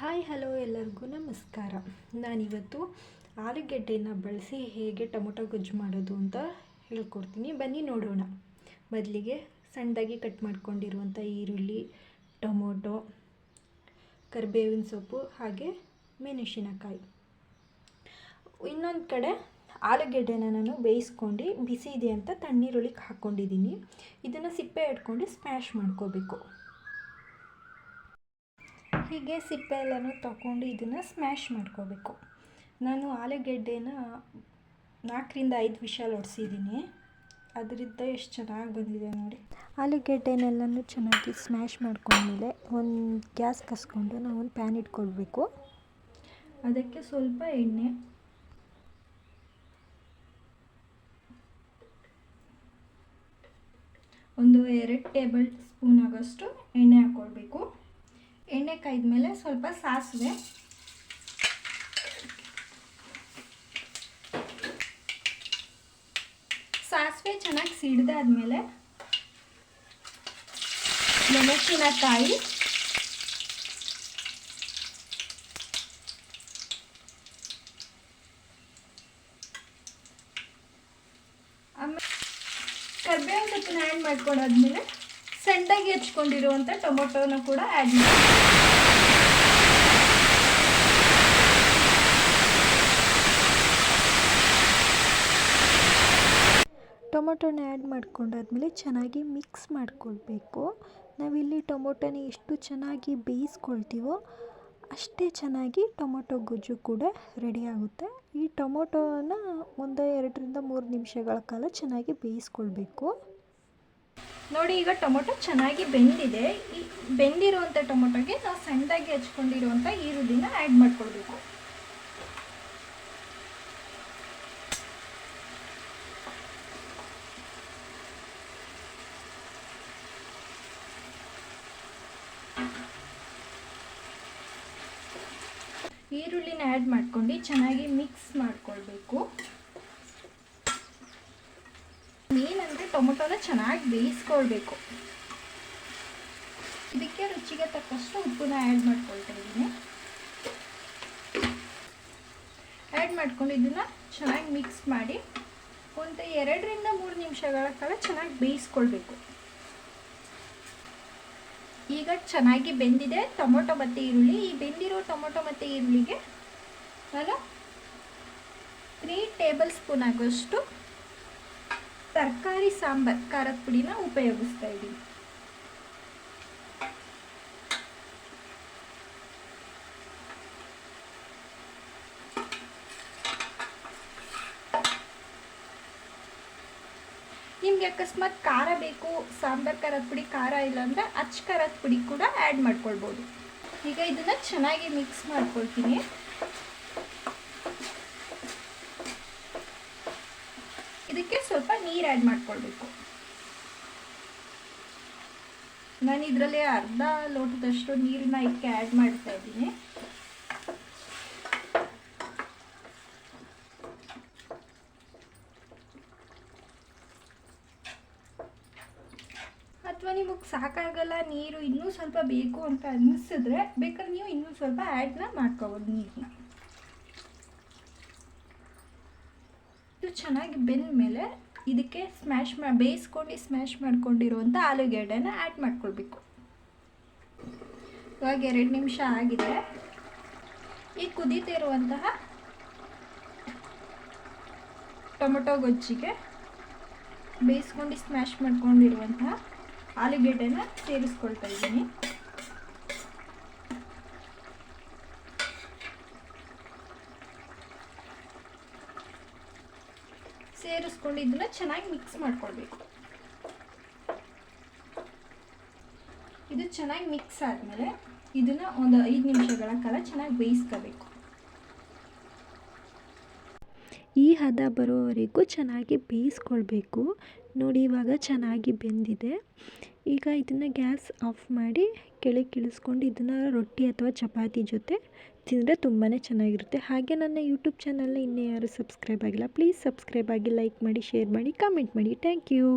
Hi hello ಎಲ್ಲರಿಗೂ ನಮಸ್ಕಾರ. ನಾನಿವತ್ತು ಆಲೂಗೆಡ್ಡೆಯನ್ನು ಬಳಸಿ ಹೇಗೆ ಟೊಮೊಟೊ ಗೊಜ್ಜು ಮಾಡೋದು ಅಂತ ಹೇಳ್ಕೊಡ್ತೀನಿ. ಬನ್ನಿ ನೋಡೋಣ. ಮೊದಲಿಗೆ ಸಣ್ಣದಾಗಿ ಕಟ್ ಮಾಡ್ಕೊಂಡಿರುವಂಥ ಈರುಳ್ಳಿ, ಟೊಮೊಟೊ, ಕರಿಬೇವಿನ ಸೊಪ್ಪು ಹಾಗೆ ಮೆಣಸಿನಕಾಯಿ. ಇನ್ನೊಂದು ಕಡೆ ಆಲೂಗೆಡ್ಡೆನ ನಾನು ಬೇಯಿಸ್ಕೊಂಡು ಬಿಸಿ ಇದೆ ಅಂತ ತಣ್ಣೀರುಳ್ಳಿಗೆ ಹಾಕ್ಕೊಂಡಿದ್ದೀನಿ. ಇದನ್ನು ಸಿಪ್ಪೆ ಇಟ್ಕೊಂಡು ಸ್ಮ್ಯಾಶ್ ಮಾಡ್ಕೋಬೇಕು. ಹೀಗೆ ಸಿಪ್ಪೆ ಎಲ್ಲನೂ ತಗೊಂಡು ಇದನ್ನು ಸ್ಮ್ಯಾಶ್ ಮಾಡ್ಕೋಬೇಕು. ನಾನು ಆಲೂಗೆಡ್ಡೆನ ನಾಲ್ಕರಿಂದ ಐದು ವಿಷಲ್ ಹೊಡೆಸಿದ್ದೀನಿ ಅದರಿಂದ ಎಷ್ಟು ಚೆನ್ನಾಗಿ ಬಂದಿದೆ ನೋಡಿ. ಆಲೂಗೆಡ್ಡೆನೆಲ್ಲನೂ ಚೆನ್ನಾಗಿ ಸ್ಮ್ಯಾಶ್ ಮಾಡ್ಕೊಂಡ್ಮೇಲೆ ಒಂದು ಗ್ಯಾಸ್ ಕಸ್ಕೊಂಡು ನಾವು ಒಂದು ಪ್ಯಾನ್ ಇಟ್ಕೊಳ್ಬೇಕು. ಅದಕ್ಕೆ ಸ್ವಲ್ಪ ಎಣ್ಣೆ. ಒಂದು ಎರಡು ಟೇಬಲ್ ಸ್ಪೂನ್ ಆಗೋಷ್ಟು ಎಣ್ಣೆ ಹಾಕ್ಕೊಳ್ಬೇಕು ಎಣ್ಣೆ ಕಾಯ್ದ ಮೇಲೆ ಸ್ವಲ್ಪ ಸಾಸಿವೆ. ಸಾಸಿವೆ ಚೆನ್ನಾಗಿ ಸಿಡ್ದಾದ್ಮೇಲೆ ಮೆಣಸಿನಕಾಯಿ. ಆಮೇಲೆ ಕರ್ಬೇವಿನ ಸೊಪ್ಪನ್ನ ಆ್ಯಡ್ ಮಾಡ್ಕೊಂಡಾದ್ಮೇಲೆ ಸಣ್ಣದಾಗಿ ಹೆಚ್ಕೊಂಡಿರುವಂಥ ಟೊಮೊಟೊನ ಕೂಡ ಆ್ಯಡ್ ಮಾಡಿ. ಟೊಮೊಟೊನ ಆ್ಯಡ್ ಮಾಡ್ಕೊಂಡಾದ್ಮೇಲೆ ಚೆನ್ನಾಗಿ ಮಿಕ್ಸ್ ಮಾಡ್ಕೊಳ್ಬೇಕು. ನಾವಿಲ್ಲಿ ಟೊಮೊಟೊನ ಎಷ್ಟು ಚೆನ್ನಾಗಿ ಬೇಯಿಸ್ಕೊಳ್ತೀವೋ ಅಷ್ಟೇ ಚೆನ್ನಾಗಿ ಟೊಮೊಟೊ ಗೊಜ್ಜು ಕೂಡ ರೆಡಿ ಆಗುತ್ತೆ. ಈ ಟೊಮೊಟೊನ ಒಂದು ಎರಡರಿಂದ ಮೂರು ನಿಮಿಷಗಳ ಕಾಲ ಚೆನ್ನಾಗಿ ಬೇಯಿಸ್ಕೊಳ್ಬೇಕು. ನೋಡಿ, ಈಗ ಟೊಮೊಟೊ ಚೆನ್ನಾಗಿ ಬೆಂದಿದೆ. ಈ ಬೆಂದಿರುವಂಥ ಟೊಮೊಟೊಗೆ ನಾವು ಸಣ್ಣದಾಗಿ ಹಚ್ಕೊಂಡಿರುವಂಥ ಈರುಳ್ಳಿನ ಆ್ಯಡ್ ಮಾಡ್ಕೊಳ್ಬೇಕು. ಈರುಳ್ಳಿನ ಆ್ಯಡ್ ಮಾಡ್ಕೊಂಡು ಚೆನ್ನಾಗಿ ಮಿಕ್ಸ್ ಮಾಡ್ಕೊಳ್ಬೇಕು. ಮೇನ್ ಅಂದರೆ ಟೊಮೊಟೊನ ಚೆನ್ನಾಗಿ ಬೇಯಿಸ್ಕೊಳ್ಬೇಕು. ಇದಕ್ಕೆ ರುಚಿಗೆ ತಕ್ಕಷ್ಟು ಉಪ್ಪನ್ನ ಆ್ಯಡ್ ಮಾಡ್ಕೊಳ್ತಾ ಇದ್ದೀನಿ. ಆ್ಯಡ್ ಮಾಡ್ಕೊಂಡು ಇದನ್ನು ಚೆನ್ನಾಗಿ ಮಿಕ್ಸ್ ಮಾಡಿ ಒಂದು ಎರಡರಿಂದ ಮೂರು ನಿಮಿಷಗಳ ಕಾಲ ಚೆನ್ನಾಗಿ ಬೇಯಿಸ್ಕೊಳ್ಬೇಕು. ಈಗ ಚೆನ್ನಾಗಿ ಬೆಂದಿದೆ ಟೊಮೊಟೊ ಮತ್ತು ಈರುಳ್ಳಿ. ಈ ಬೆಂದಿರೋ ಟೊಮೊಟೊ ಮತ್ತು ಈರುಳ್ಳಿಗೆ ನಾನು ತ್ರೀ ಟೇಬಲ್ ಸ್ಪೂನ್ ಆಗೋಷ್ಟು ತರಕಾರಿ, ಸಾಂಬಾರ್, ಖಾರದ ಪುಡಿನ ಉಪಯೋಗಿಸ್ತಾ ಇದ್ದೀನಿ. ನಿಮ್ಗೆ ಅಕಸ್ಮಾತ್ ಖಾರ ಬೇಕು, ಸಾಂಬಾರ್ ಖಾರದ ಪುಡಿ ಖಾರ ಇಲ್ಲ ಅಂದರೆ ಅಚ್ಚ ಖಾರದ ಪುಡಿ ಕೂಡ ಆ್ಯಡ್ ಮಾಡ್ಕೊಳ್ಬೋದು. ಈಗ ಇದನ್ನ ಚೆನ್ನಾಗಿ ಮಿಕ್ಸ್ ಮಾಡ್ಕೊಳ್ತೀನಿ. ಇದಕ್ಕೆ ಸ್ವಲ್ಪ ನೀರು ಆ್ಯಡ್ ಮಾಡ್ಕೊಳ್ಬೇಕು. ನಾನು ಇದರಲ್ಲಿ ಅರ್ಧ ಲೋಟದಷ್ಟು ನೀರನ್ನ ಇದಕ್ಕೆ ಆ್ಯಡ್ ಮಾಡ್ತಾ ಇದ್ದೀನಿ. ಅಥವಾ ನಿಮಗೆ ಸಾಕಾಗಲ್ಲ, ನೀರು ಇನ್ನೂ ಸ್ವಲ್ಪ ಬೇಕು ಅಂತ ಅನ್ನಿಸಿದ್ರೆ ಬೇಕಾದ್ರೆ ನೀವು ಇನ್ನೂ ಸ್ವಲ್ಪ ಆ್ಯಡ್ನ ಮಾಡ್ಕೋಬೋದು ನೀರನ್ನ ಇದು ಚೆನ್ನಾಗಿ ಬೆಂದ ಮೇಲೆ ಇದಕ್ಕೆ ಸ್ಮ್ಯಾಶ್ ಮಾ, ಬೇಯಿಸ್ಕೊಂಡು ಸ್ಮ್ಯಾಶ್ ಮಾಡ್ಕೊಂಡಿರುವಂಥ ಆಲೂಗೆಡ್ಡೆನ ಆ್ಯಡ್ ಮಾಡ್ಕೊಳ್ಬೇಕು. ಇವಾಗ ಎರಡು ನಿಮಿಷ ಆಗಿದೆ. ಈ ಕುದೀತಿರುವಂತಹ ಟೊಮೊಟೊ ಗೊಜ್ಜಿಗೆ ಬೇಯಿಸ್ಕೊಂಡು ಸ್ಮ್ಯಾಶ್ ಮಾಡ್ಕೊಂಡಿರುವಂತಹ ಆಲೂಗೆಡ್ಡೆನ ಸೇರಿಸ್ಕೊಳ್ತಾ ಇದ್ದೀನಿ. ಸೇರಿಸ್ಕೊಂಡು ಚೆನ್ನಾಗಿ ಮಿಕ್ಸ್ ಮಾಡ್ಕೊಳ್ಬೇಕು. ಇದು ಚೆನ್ನಾಗಿ ಮಿಕ್ಸ್ ಆದಮೇಲೆ ಇದನ್ನ ಒಂದು ಐದು ನಿಮಿಷಗಳ ಕಾಲ ಚೆನ್ನಾಗಿ ಬೇಯಿಸ್ಕೋಬೇಕು. ಈ ಹದ ಬರೋವರೆಗೂ ಚೆನ್ನಾಗಿ ಬೇಯಿಸ್ಕೊಳ್ಬೇಕು. ನೋಡಿ, ಇವಾಗ ಚೆನ್ನಾಗಿ ಬೆಂದಿದೆ. ಈಗ ಇದನ್ನು ಗ್ಯಾಸ್ ಆಫ್ ಮಾಡಿ ಕೆಳಗೆ ಇಳಿಸ್ಕೊಂಡು ಇದನ್ನು ರೊಟ್ಟಿ ಅಥವಾ ಚಪಾತಿ ಜೊತೆ ತಿಂದರೆ ತುಂಬಾ ಚೆನ್ನಾಗಿರುತ್ತೆ. ಹಾಗೆ ನನ್ನ ಯೂಟ್ಯೂಬ್ ಚಾನಲ್ನ ಇನ್ನೂ ಯಾರು ಸಬ್ಸ್ಕ್ರೈಬ್ ಆಗಿಲ್ಲ, ಪ್ಲೀಸ್ ಸಬ್ಸ್ಕ್ರೈಬ್ ಆಗಿ ಲೈಕ್ ಮಾಡಿ, ಶೇರ್ ಮಾಡಿ, ಕಮೆಂಟ್ ಮಾಡಿ. Thank you.